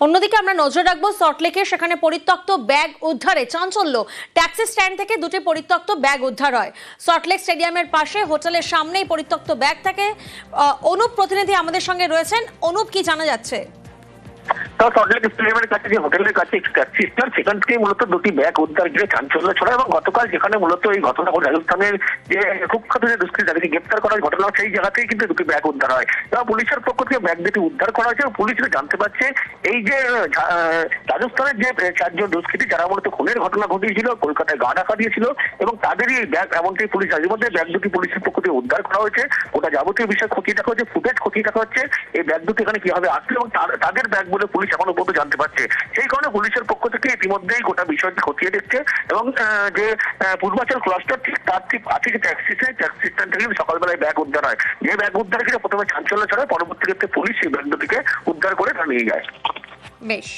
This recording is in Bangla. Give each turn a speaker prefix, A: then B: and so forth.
A: অন্যদিকে আমরা নজর রাখব সল্টলেকে সেখানে পরিত্যক্ত ব্যাগ উদ্ধারে চাঞ্চল্য। ট্যাক্সি স্ট্যান্ড থেকে দুটি পরিত্যক্ত ব্যাগ উদ্ধার হয়। সল্টলেক স্টেডিয়ামের পাশে হোটেলের সামনেই পরিত্যক্ত ব্যাগ থাকে। অনুপ প্রতিনিধি আমাদের সঙ্গে রয়েছেন। অনুপ, কি জানা যাচ্ছে?
B: উদ্ধার পুলিশের পক্ষ থেকে ব্যাগ দুটি উদ্ধার করা হয়েছে পুলিশ জানতে পারছে, এই যে রাজস্থানের যে চারজন দুষ্কৃতী, যারা মূলত খুনের ঘটনা ঘটিয়েছিল, কলকাতায় গা ডাকা দিয়েছিল এবং তাদেরই ব্যাগ, এমনটাই পুলিশ এর মধ্যে ব্যাগ দুটি পুলিশের পক্ষ থেকে উদ্ধার করা হয়েছে। ওটা যাবতীয় বিষয় খতিয়ে দেখা হচ্ছে, ফুটেজ খতিয়ে দেখা হচ্ছে, এই ব্যাগ দুটি এখানে কীভাবে আসলো এবং তাদের ব্যাগ বলে পুলিশ এখনও পর্যন্ত জানতে পারছে। সেই কারণে পুলিশের পক্ষ থেকে ইতিমধ্যেই গোটা বিষয়টি খতিয়ে দেখছে এবং যে পূর্বাচল ক্লাস্টার ঠিক তার ঠিক আছে ট্যাক্সি ট্যাক্সি স্ট্যান্ড থেকে সকালবেলায় ব্যাগ উদ্ধার হয়। যে ব্যাগ উদ্ধার করে প্রথমে চাঞ্চল্য ছড়ায়, পরবর্তী ক্ষেত্রে পুলিশ সেই ব্যাগ দুটিকে উদ্ধার করে তা নিয়ে যায়।
A: বেশ।